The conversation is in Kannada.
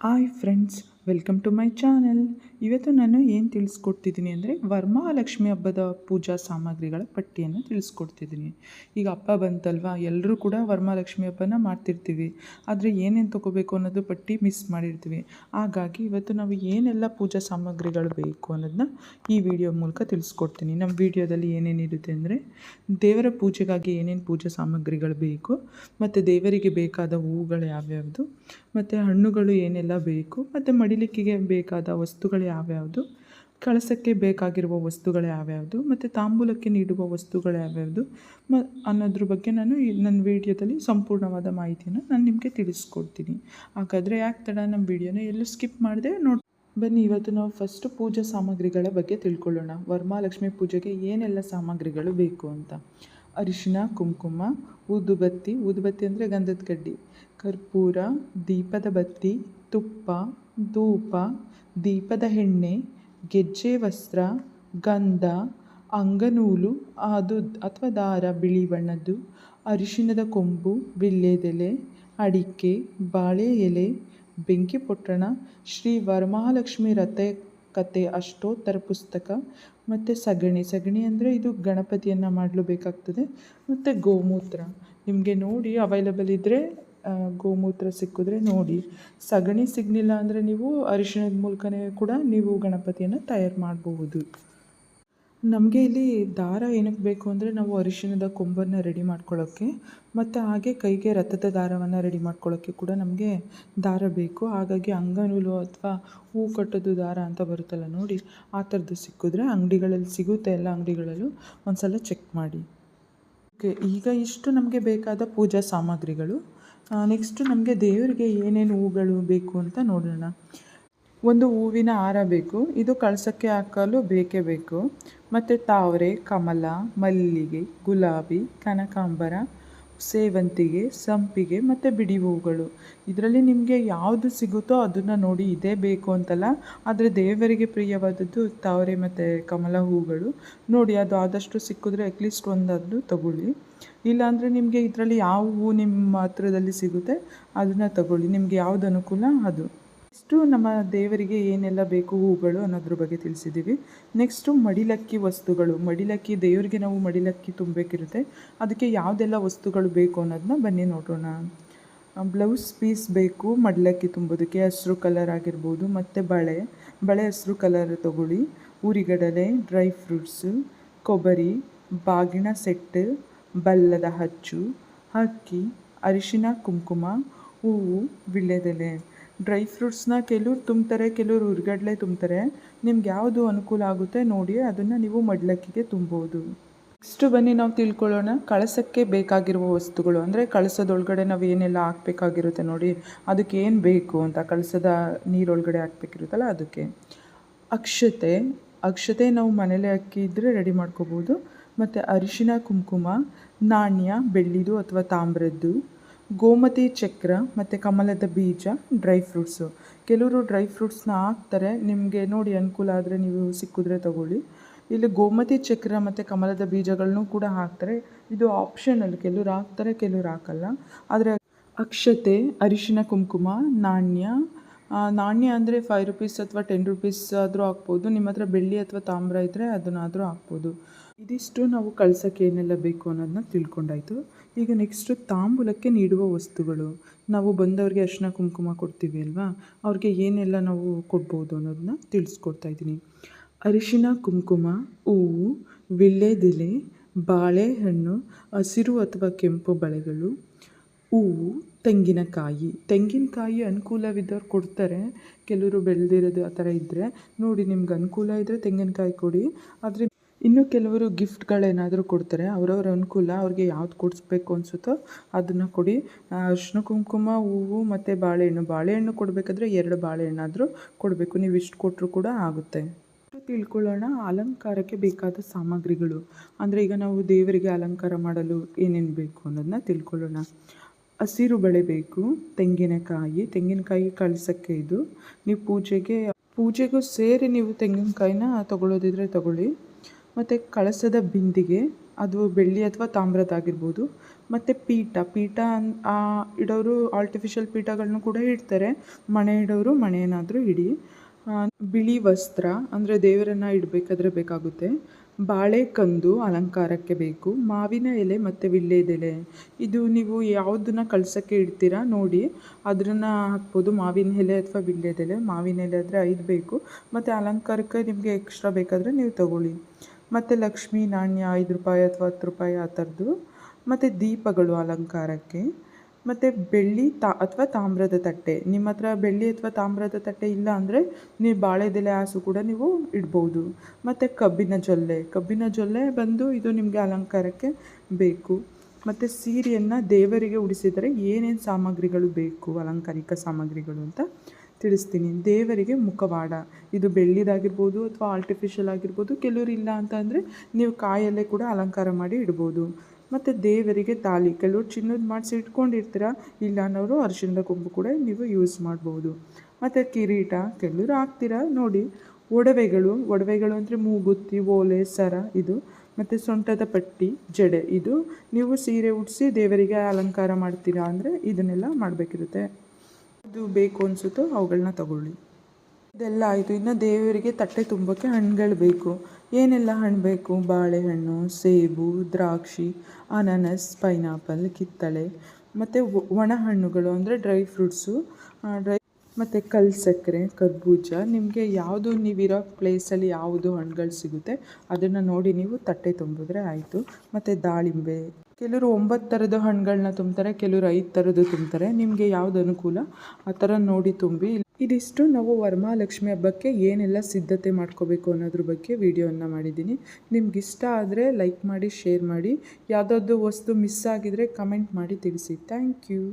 Hi friends welcome to my channel ಇವತ್ತು ನಾನು ಏನು ತಿಳಿಸ್ಕೊಡ್ತಿದ್ದೀನಿ ಅಂದರೆ ವರಮಹಾಲಕ್ಷ್ಮಿ ಹಬ್ಬದ ಪೂಜಾ ಸಾಮಗ್ರಿಗಳ ಪಟ್ಟಿಯನ್ನು ತಿಳಿಸ್ಕೊಡ್ತಿದ್ದೀನಿ. ಈಗ ಹಬ್ಬ ಬಂತಲ್ವಾ? ಎಲ್ಲರೂ ಕೂಡ ವರಮಹಾಲಕ್ಷ್ಮಿ ಹಬ್ಬನ ಮಾಡ್ತಿರ್ತೀವಿ. ಆದರೆ ಏನೇನು ತೊಗೋಬೇಕು ಅನ್ನೋದು ಪಟ್ಟಿ ಮಿಸ್ ಮಾಡಿರ್ತೀವಿ. ಹಾಗಾಗಿ ಇವತ್ತು ನಾವು ಏನೆಲ್ಲ ಪೂಜಾ ಸಾಮಗ್ರಿಗಳು ಬೇಕು ಅನ್ನೋದನ್ನ ಈ ವಿಡಿಯೋ ಮೂಲಕ ತಿಳಿಸ್ಕೊಡ್ತೀನಿ. ನಮ್ಮ ವಿಡಿಯೋದಲ್ಲಿ ಏನೇನಿರುತ್ತೆ ಅಂದರೆ ದೇವರ ಪೂಜೆಗಾಗಿ ಏನೇನು ಪೂಜಾ ಸಾಮಗ್ರಿಗಳು ಬೇಕು, ಮತ್ತು ದೇವರಿಗೆ ಬೇಕಾದ ಹೂವುಗಳು ಯಾವ್ಯಾವುದು, ಮತ್ತು ಹಣ್ಣುಗಳು ಏನೆಲ್ಲ ಬೇಕು, ಮತ್ತು ಮಡಿಲಿಕ್ಕಿಗೆ ಬೇಕಾದ ವಸ್ತುಗಳು ಯಾವ್ಯಾವುದು? ಕಳಸಕ್ಕೆ ಬೇಕಾಗಿರುವ ವಸ್ತುಗಳು ಯಾವ್ಯಾವುದು? ಮತ್ತು ತಾಂಬೂಲಕ್ಕೆ ನೀಡುವ ವಸ್ತುಗಳು ಯಾವ್ಯಾವುದು? ಮ, ಅನ್ನೋದ್ರ ಬಗ್ಗೆ ನಾನು ನನ್ನ ವೀಡಿಯೋದಲ್ಲಿ ಸಂಪೂರ್ಣವಾದ ಮಾಹಿತಿಯನ್ನು ನಾನು ನಿಮಗೆ ತಿಳಿಸ್ಕೊಡ್ತೀನಿ. ಹಾಗಾದರೆ ಯಾಕೆ ತಡ? ನಮ್ಮ ವೀಡಿಯೋನ ಎಲ್ಲೂ ಸ್ಕಿಪ್ ಮಾಡಿದೆ ನೋಡಿ, ಬನ್ನಿ ಇವತ್ತು ನಾವು ಫಸ್ಟು ಪೂಜಾ ಸಾಮಗ್ರಿಗಳ ಬಗ್ಗೆ ತಿಳ್ಕೊಳ್ಳೋಣ. ವರಮಹಾಲಕ್ಷ್ಮಿ ಪೂಜೆಗೆ ಏನೆಲ್ಲ ಸಾಮಗ್ರಿಗಳು ಬೇಕು ಅಂತ? ಅರಿಶಿನ ಕುಂಕುಮ, ಊದುಬತ್ತಿ ಊದುಬತ್ತಿ ಅಂದರೆ ಗಂಧದ ಕಡ್ಡಿ. ಕರ್ಪೂರ, ದೀಪದ ಬತ್ತಿ, ತುಪ್ಪ, ಧೂಪ, ದೀಪದ ಎಣ್ಣೆ, ಗೆಜ್ಜೆ ವಸ್ತ್ರ, ಗಂಧ, ಅಂಗನೂಲು ಅದು ಅಥವಾ ದಾರ, ಬಿಳಿ ಬಣ್ಣದ್ದು, ಅರಿಶಿಣದ ಕೊಂಬು ವಿಳ್ಯೆದೆಲೆ ಅಡಿಕೆ, ಬಾಳೆ ಎಲೆ, ಬೆಂಕಿ ಪೊಟ್ಟಣ, ಶ್ರೀ ವರಮಹಾಲಕ್ಷ್ಮಿ ರಥ ಕತೆ ಅಷ್ಟೋತ್ತರ ಪುಸ್ತಕ. ಮತ್ತು ಸಗಣಿ ಸಗಣಿ ಅಂದರೆ ಇದು ಗಣಪತಿಯನ್ನು ಮಾಡಲು ಬೇಕಾಗ್ತದೆ. ಮತ್ತು ಗೋಮೂತ್ರ. ನಿಮಗೆ ನೋಡಿ ಅವೈಲಬಲ್ ಇದ್ದರೆ ಗೋಮೂತ್ರ ಸಿಕ್ಕಿದ್ರೆ ನೋಡಿ. ಸಗಣಿ ಸಿಗಲಿಲ್ಲ ಅಂದರೆ ನೀವು ಅರಿಶಿಣದ ಮೂಲಕನೇ ಕೂಡ ನೀವು ಗಣಪತಿಯನ್ನು ತಯಾರು ಮಾಡಬಹುದು. ನಮಗೆ ಇಲ್ಲಿ ದಾರ ಏನಕ್ಕೆ ಬೇಕು ಅಂದರೆ ನಾವು ಅರಿಶಿಣದ ಕೊಂಬನ್ನು ರೆಡಿ ಮಾಡ್ಕೊಳ್ಳೋಕ್ಕೆ ಮತ್ತು ಹಾಗೆ ಕೈಗೆ ರಥದ ದಾರವನ್ನು ರೆಡಿ ಮಾಡ್ಕೊಳ್ಳೋಕ್ಕೆ ಕೂಡ ನಮಗೆ ದಾರ ಬೇಕು. ಹಾಗಾಗಿ ಅಂಗನೂಲು ಅಥವಾ ಹೂ ಕಟ್ಟೋದು ದಾರ ಅಂತ ಬರುತ್ತಲ್ಲ ನೋಡಿ, ಆ ಥರದ್ದು ಸಿಕ್ಕಿದ್ರೆ ಅಂಗಡಿಗಳಲ್ಲಿ ಸಿಗುತ್ತೆ ಎಲ್ಲ ಅಂಗಡಿಗಳಲ್ಲೂ ಒಂದು ಸಲ ಚೆಕ್ ಮಾಡಿ. ಓಕೆ, ಈಗ ಇಷ್ಟು ನಮಗೆ ಬೇಕಾದ ಪೂಜಾ ಸಾಮಗ್ರಿಗಳು. ನೆಕ್ಸ್ಟು ನಮಗೆ ದೇವರಿಗೆ ಏನೇನು ಹೂಗಳು ಬೇಕು ಅಂತ ನೋಡೋಣ. ಒಂದು ಹೂವಿನ ಹಾರ ಬೇಕು, ಇದು ಕಳಸಕ್ಕೆ ಹಾಕಲು ಬೇಕೇ ಬೇಕು. ಮತ್ತು ತಾವರೆ, ಕಮಲ, ಮಲ್ಲಿಗೆ, ಗುಲಾಬಿ, ಕನಕಾಂಬರ ಸೇವಂತಿಗೆ, ಸಂಪಿಗೆ ಮತ್ತು ಬಿಡಿ ಹೂಗಳು. ಇದರಲ್ಲಿ ನಿಮಗೆ ಯಾವುದು ಸಿಗುತ್ತೋ ಅದನ್ನು ನೋಡಿ ಇದೇ ಬೇಕು ಅಂತಲ್ಲ? ಆದರೆ ದೇವರಿಗೆ ಪ್ರಿಯವಾದದ್ದು ತಾವರೆ ಮತ್ತು ಕಮಲ ಹೂಗಳು. ನೋಡಿ, ಅದು ಆದಷ್ಟು ಸಿಕ್ಕಿದ್ರೆ ಅಟ್ಲೀಸ್ಟ್ ಒಂದಾದರೂ ತಗೊಳ್ಳಿ. ಇಲ್ಲಾಂದರೆ ನಿಮಗೆ ಇದರಲ್ಲಿ ಯಾವ ಹೂವು ನಿಮ್ಮ ಹತ್ರದಲ್ಲಿ ಸಿಗುತ್ತೆ, ಅದನ್ನು ತಗೊಳ್ಳಿ. ನಿಮಗೆ ಯಾವುದು ಅನುಕೂಲ? ಅದು. ಇಷ್ಟು ನಮ್ಮ ದೇವರಿಗೆ ಏನೆಲ್ಲ ಬೇಕು ಹೂಗಳು ಅನ್ನೋದ್ರ ಬಗ್ಗೆ ತಿಳಿಸಿದ್ದೀವಿ. ನೆಕ್ಸ್ಟು ಮಡಿಲಕ್ಕಿ ವಸ್ತುಗಳು. ಮಡಿಲಕ್ಕಿ, ದೇವರಿಗೆ ನಾವು ಮಡಿಲಕ್ಕಿ ತುಂಬಬೇಕಿರುತ್ತೆ. ಅದಕ್ಕೆ ಯಾವುದೆಲ್ಲ ವಸ್ತುಗಳು ಬೇಕು ಅನ್ನೋದನ್ನ ಬನ್ನಿ ನೋಡೋಣ. ಬ್ಲೌಸ್ ಪೀಸ್ ಬೇಕು, ಮಡಿಲಕ್ಕಿ ತುಂಬೋದಕ್ಕೆ ಹಸಿರು ಕಲರ್ ಆಗಿರ್ಬೋದು, ಮತ್ತು ಬಳೆ. ಬಳೆ ಹಸಿರು ಕಲರ್ ತೊಗೊಳ್ಳಿ. ಊರಿಗಡಲೆ ಡ್ರೈ ಫ್ರೂಟ್ಸು ಕೊಬ್ಬರಿ ಬಾಗಿಣ ಸೆಟ್ಟು ಬಲ್ಲದ ಹಚ್ಚು, ಅಕ್ಕಿ, ಅರಿಶಿನ, ಕುಂಕುಮ, ಹೂವು ವೀಳ್ಯದೆಲೆ ಡ್ರೈ ಫ್ರೂಟ್ಸ್ನ ಕೆಲವ್ರು ತುಂಬ್ತಾರೆ, ಕೆಲವ್ರು ಉರ್ಗಡ್ಲೆ ತುಂಬ್ತಾರೆ. ನಿಮ್ಗೆ ಯಾವುದು ಅನುಕೂಲ ಆಗುತ್ತೆ ನೋಡಿ, ಅದನ್ನು ನೀವು ಮಡ್ಲಕ್ಕಿಗೆ ತುಂಬೋದು. ನೆಕ್ಸ್ಟು ಬನ್ನಿ ನಾವು ತಿಳ್ಕೊಳ್ಳೋಣ, ಕಳಸಕ್ಕೆ ಬೇಕಾಗಿರುವ ವಸ್ತುಗಳು. ಅಂದರೆ ಕಳಸದೊಳಗಡೆ ನಾವು ಏನೆಲ್ಲ ಹಾಕ್ಬೇಕಾಗಿರುತ್ತೆ ನೋಡಿ, ಅದಕ್ಕೆ ಏನು ಬೇಕು ಅಂತ, ಕಳಸದ ನೀರೊಳಗಡೆ ಹಾಕ್ಬೇಕಿರುತ್ತಲ್ಲ ಅದಕ್ಕೆ. ಅಕ್ಷತೆ ಅಕ್ಷತೆ ನಾವು ಮನೇಲಿ ಇದ್ದರೆ ರೆಡಿ ಮಾಡ್ಕೋಬೋದು. ಮತ್ತು ಅರಿಶಿನ, ಕುಂಕುಮ, ನಾಣ್ಯ, ಬೆಳ್ಳಿದು ಅಥವಾ ತಾಮ್ರದ್ದು. ಗೋಮತಿ ಚಕ್ರ ಮತ್ತು ಕಮಲದ ಬೀಜ ಡ್ರೈ ಫ್ರೂಟ್ಸು ಕೆಲವರು ಡ್ರೈ ಫ್ರೂಟ್ಸ್ನ ಹಾಕ್ತಾರೆ. ನಿಮಗೆ ನೋಡಿ ಅನುಕೂಲ ಆದರೆ ನೀವು ಸಿಕ್ಕಿದ್ರೆ ತಗೊಳ್ಳಿ. ಇಲ್ಲಿ ಗೋಮತಿ ಚಕ್ರ ಮತ್ತು ಕಮಲದ ಬೀಜಗಳನ್ನೂ ಕೂಡ ಹಾಕ್ತಾರೆ. ಇದು ಆಪ್ಷನಲ್ ಕೆಲವ್ರು ಹಾಕ್ತಾರೆ, ಕೆಲವ್ರು ಹಾಕಲ್ಲ. ಆದರೆ ಅಕ್ಷತೆ, ಅರಿಶಿನ, ಕುಂಕುಮ, ನಾಣ್ಯ ನಾಣ್ಯ ಅಂದರೆ ಫೈವ್ ರುಪೀಸ್ ಅಥವಾ ಟೆನ್ ರುಪೀಸ್ ಆದರೂ ಹಾಕ್ಬೋದು. ನಿಮ್ಮ ಹತ್ರ ಬೆಳ್ಳಿ ಅಥವಾ ತಾಮ್ರ ಇದ್ದರೆ ಅದನ್ನಾದರೂ ಹಾಕ್ಬೋದು. ಇದಿಷ್ಟು ನಾವು ಕಳ್ಸೋಕ್ಕೆ ಏನೆಲ್ಲ ಬೇಕು ಅನ್ನೋದನ್ನ ತಿಳ್ಕೊಂಡಾಯಿತು. ಈಗ ನೆಕ್ಸ್ಟು ತಾಂಬೂಲಕ್ಕೆ ನೀಡುವ ವಸ್ತುಗಳು. ನಾವು ಬಂದವ್ರಿಗೆ ಅರಿಶಿನ ಕುಂಕುಮ ಕೊಡ್ತೀವಿ ಅಲ್ವಾ? ಅವ್ರಿಗೆ ಏನೆಲ್ಲ ನಾವು ಕೊಡ್ಬೋದು ಅನ್ನೋದನ್ನ ತಿಳಿಸ್ಕೊಡ್ತಾ ಇದ್ದೀನಿ. ಅರಿಶಿನ ಕುಂಕುಮ, ಹೂವು ವಿಳ್ಳೆದೆಲೆ ಬಾಳೆಹಣ್ಣು, ಹಸಿರು ಅಥವಾ ಕೆಂಪು ಬಳೆಗಳು, ಹೂವು, ತೆಂಗಿನಕಾಯಿ. ತೆಂಗಿನಕಾಯಿ ಅನುಕೂಲವಿದ್ದವ್ರು ಕೊಡ್ತಾರೆ. ಕೆಲವರು ಬೆಳೆದಿರೋದು ಆ ಥರ ಇದ್ದರೆ ನೋಡಿ, ನಿಮ್ಗೆ ಅನುಕೂಲ ಇದ್ದರೆ ತೆಂಗಿನಕಾಯಿ ಕೊಡಿ. ಆದರೆ ಇನ್ನು ಕೆಲವರು ಗಿಫ್ಟ್ಗಳೇನಾದರೂ ಕೊಡ್ತಾರೆ, ಅವರವ್ರ ಅನುಕೂಲ, ಅವ್ರಿಗೆ ಯಾವ್ದು ಕೊಡಿಸ್ಬೇಕು ಅನಿಸುತ್ತೋ ಅದನ್ನು ಕೊಡಿ. ಅರಿಶಿನ ಕುಂಕುಮ ಹೂವು ಮತ್ತು ಬಾಳೆಹಣ್ಣು. ಬಾಳೆಹಣ್ಣು ಕೊಡಬೇಕಾದ್ರೆ ಎರಡು ಬಾಳೆಹಣ್ಣಾದರೂ ಕೊಡಬೇಕು. ನೀವು ಇಷ್ಟು ಕೊಟ್ಟರು ಕೂಡ ಆಗುತ್ತೆ. ತಿಳ್ಕೊಳ್ಳೋಣ, ಅಲಂಕಾರಕ್ಕೆ ಬೇಕಾದ ಸಾಮಗ್ರಿಗಳು. ಅಂದರೆ ಈಗ ನಾವು ದೇವರಿಗೆ ಅಲಂಕಾರ ಮಾಡಲು ಏನೇನು ಬೇಕು ಅನ್ನೋದನ್ನ ತಿಳ್ಕೊಳ್ಳೋಣ. ಹಸಿರು ಬಳೆ ಬೇಕು, ತೆಂಗಿನಕಾಯಿ. ತೆಂಗಿನಕಾಯಿ ಕಳಿಸೋಕ್ಕೆ ಇದು. ನೀವು ಪೂಜೆಗೆ, ಪೂಜೆಗೂ ಸೇರಿ ನೀವು ತೆಂಗಿನಕಾಯಿನ ತಗೊಳ್ಳೋದಿದ್ರೆ ತಗೊಳ್ಳಿ. ಮತ್ತು ಕಳಸದ ಬಿಂದಿಗೆ, ಅದು ಬೆಳ್ಳಿ ಅಥವಾ ತಾಮ್ರದ್ದಾಗಿರ್ಬೋದು. ಮತ್ತು ಪೀಠ ಪೀಠ ಇಡೋರು ಆರ್ಟಿಫಿಷಿಯಲ್ ಪೀಠಗಳನ್ನೂ ಕೂಡ ಇಡ್ತಾರೆ. ಮಣೆ ಇಡೋರು ಮಣೆ ಏನಾದರೂ ಇಡಿ ಬಿಳಿ ವಸ್ತ್ರ, ಅಂದರೆ ದೇವರನ್ನು ಇಡಬೇಕಾದ್ರೆ ಬೇಕಾಗುತ್ತೆ. ಬಾಳೆ ಕಂದು ಅಲಂಕಾರಕ್ಕೆ ಬೇಕು. ಮಾವಿನ ಎಲೆ ಮತ್ತು ವಿಳ್ಯದೆಲೆ ಇದು ನೀವು ಯಾವುದನ್ನ ಕಳ್ಸೋಕ್ಕೆ ಇಡ್ತೀರಾ ನೋಡಿ. ಅದನ್ನು ಹಾಕ್ಬೋದು. ಮಾವಿನ ಎಲೆ ಅಥವಾ ವಿಳ್ಯದೆಲೆ ಮಾವಿನ ಎಲೆ ಆದರೆ ಐದು ಬೇಕು. ಮತ್ತು ಅಲಂಕಾರಕ್ಕೆ ನಿಮಗೆ ಎಕ್ಸ್ಟ್ರಾ ಬೇಕಾದರೆ ನೀವು ತಗೊಳ್ಳಿ. ಮತ್ತು ಲಕ್ಷ್ಮೀ, ನಾಣ್ಯ ಐದು ರೂಪಾಯಿ ಅಥವಾ ಹತ್ತು ರೂಪಾಯಿ ಆ ಥರದ್ದು. ಮತ್ತು ದೀಪಗಳು ಅಲಂಕಾರಕ್ಕೆ. ಮತ್ತು ಬೆಳ್ಳಿ ತಾ ಅಥವಾ ತಾಮ್ರದ ತಟ್ಟೆ. ನಿಮ್ಮ ಹತ್ರ ಬೆಳ್ಳಿ ಅಥವಾ ತಾಮ್ರದ ತಟ್ಟೆ ಇಲ್ಲ ಅಂದರೆ ನೀವು ಬಾಳೆದೆಲೆ ಹಾಸು ಕೂಡ ನೀವು ಇಡ್ಬೋದು. ಮತ್ತು ಕಬ್ಬಿನ ಜೊಲ್ಲೆ. ಕಬ್ಬಿನ ಜೊಲ್ಲೆ ಬಂದು ಇದು ನಿಮಗೆ ಅಲಂಕಾರಕ್ಕೆ ಬೇಕು. ಮತ್ತು ಸೀರೆಯನ್ನು ದೇವರಿಗೆ ಉಡಿಸಿದರೆ ಏನೇನು ಸಾಮಗ್ರಿಗಳು ಬೇಕು? ಅಲಂಕಾರಿಕ ಸಾಮಗ್ರಿಗಳು ಅಂತ. ತಿಳಿಸ್ತೀನಿ. ದೇವರಿಗೆ ಮುಖವಾಡ. ಇದು ಬೆಳ್ಳಿದಾಗಿರ್ಬೋದು ಅಥವಾ ಆರ್ಟಿಫಿಷಿಯಲ್ ಆಗಿರ್ಬೋದು, ಕೆಲವರು ಇಲ್ಲ ಅಂತ ಅಂದರೆ ನೀವು ಕಾಯಲ್ಲೇ ಕೂಡ ಅಲಂಕಾರ ಮಾಡಿ ಇಡ್ಬೋದು. ಮತ್ತು ದೇವರಿಗೆ ತಾಲಿ ಕೆಲವರು ಚಿನ್ನದ ಮಾಡಿಸಿ ಇಟ್ಕೊಂಡಿರ್ತೀರ, ಇಲ್ಲ ಅನ್ನೋರು ಅರಿಶಿಣದ ಕೊಂಬು ಕೂಡ ನೀವು ಯೂಸ್ ಮಾಡ್ಬೋದು. ಮತ್ತು ಕಿರೀಟ, ಕೆಲವರು ಹಾಕ್ತೀರಾ, ನೋಡಿ. ಒಡವೆಗಳು ಒಡವೆಗಳು ಅಂದರೆ ಮೂಗುತ್ತಿ, ಓಲೆ, ಸರ ಇದು. ಮತ್ತು ಸೊಂಟದ ಪಟ್ಟಿ, ಜಡೆ ಇದು. ನೀವು ಸೀರೆ ಉಡಿಸಿ ದೇವರಿಗೆ ಅಲಂಕಾರ ಮಾಡ್ತೀರಾ ಅಂದರೆ ಇದನ್ನೆಲ್ಲ ಮಾಡಬೇಕಿರುತ್ತೆ. ಇದು ಬೇಕು ಅನಿಸುತ್ತೋ ಅವುಗಳನ್ನ ತಗೊಳ್ಳಿ. ಇದೆಲ್ಲ ಆಯಿತು. ಇನ್ನು ದೇವರಿಗೆ ತಟ್ಟೆ ತುಂಬೋಕ್ಕೆ ಹಣ್ಣುಗಳು ಬೇಕು. ಏನೆಲ್ಲ ಹಣ್ಣು ಬೇಕು? ಬಾಳೆಹಣ್ಣು, ಸೇಬು, ದ್ರಾಕ್ಷಿ, ಅನಾನಸ್, ಪೈನಾಪಲ್, ಕಿತ್ತಳೆ, ಮತ್ತು ಒಣ ಹಣ್ಣುಗಳು ಅಂದರೆ ಡ್ರೈ ಫ್ರೂಟ್ಸು ಡ್ರೈ ಮತ್ತು ಕಲ್ ಸಕ್ಕರೆ ಕರ್ಬೂಜ. ನಿಮಗೆ ಯಾವುದು ನೀವಿರೋ ಪ್ಲೇಸಲ್ಲಿ ಯಾವುದು ಹಣ್ಣುಗಳು ಸಿಗುತ್ತೆ, ಅದನ್ನು ನೋಡಿ ನೀವು ತಟ್ಟೆ ತುಂಬಿದ್ರೆ ಆಯಿತು. ಮತ್ತು ದಾಳಿಂಬೆ. ಕೆಲವರು ಒಂಬತ್ತು ಥರದ ಹಣ್ಣುಗಳನ್ನ ತುಂಬ್ತಾರೆ, ಕೆಲವರು ಐದು ಥರದ್ದು ತುಂಬ್ತಾರೆ. ನಿಮಗೆ ಯಾವ್ದು ಅನುಕೂಲ? ಆ ಥರ ನೋಡಿ ತುಂಬಿ. ಇದಿಷ್ಟು ನಾವು ವರಮಹಾಲಕ್ಷ್ಮಿ ಹಬ್ಬಕ್ಕೆ ಏನೆಲ್ಲ ಸಿದ್ಧತೆ ಮಾಡ್ಕೋಬೇಕು ಅನ್ನೋದ್ರ ಬಗ್ಗೆ ವಿಡಿಯೋನ ಮಾಡಿದ್ದೀನಿ. ನಿಮ್ಗೆ ಇಷ್ಟ ಆದರೆ ಲೈಕ್ ಮಾಡಿ, ಶೇರ್ ಮಾಡಿ. ಯಾವುದಾದ್ರು ವಸ್ತು ಮಿಸ್ ಆಗಿದರೆ ಕಮೆಂಟ್ ಮಾಡಿ ತಿಳಿಸಿ. Thank you.